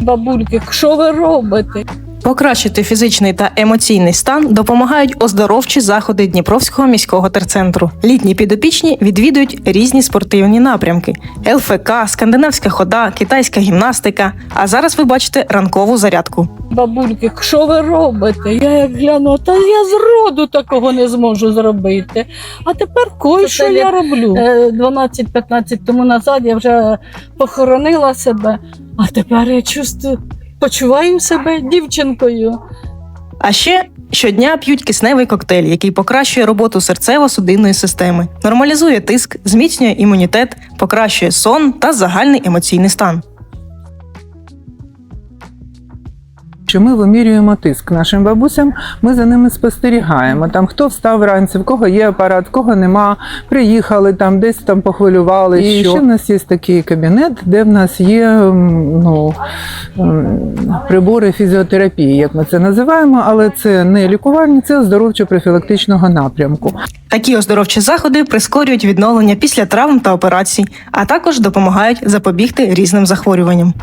Бабульки, що ви робите? Покращити фізичний та емоційний стан допомагають оздоровчі заходи Дніпровського міського терцентру. Літні підопічні відвідують різні спортивні напрямки: ЛФК, скандинавська хода, китайська гімнастика. А зараз ви бачите ранкову зарядку. Бабульки, що ви робите? Я як гляну, та я зроду такого не зможу зробити. А тепер кой що я роблю. Е, 12-15 тому назад я вже похоронила себе, а тепер я чувствую, почуваю себе дівчинкою. А ще щодня п'ють кисневий коктейль, який покращує роботу серцево-судинної системи, нормалізує тиск, зміцнює імунітет, покращує сон та загальний емоційний стан. Що ми вимірюємо тиск нашим бабусям, ми за ними спостерігаємо. Там хто встав вранці, в кого є апарат, в кого нема, приїхали там, десь там похвилювали. І що? ще в нас є такий кабінет, де в нас є ну, прибори фізіотерапії, як ми це називаємо, але це не лікувальні, це оздоровчо-профілактичного напрямку. Такі оздоровчі заходи прискорюють відновлення після травм та операцій, а також допомагають запобігти різним захворюванням.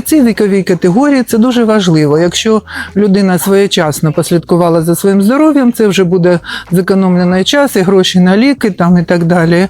Цій віковій категорії це дуже важливо. Якщо людина своєчасно послідкувала за своїм здоров'ям, це вже буде зекономлений час і гроші на ліки там і так далі.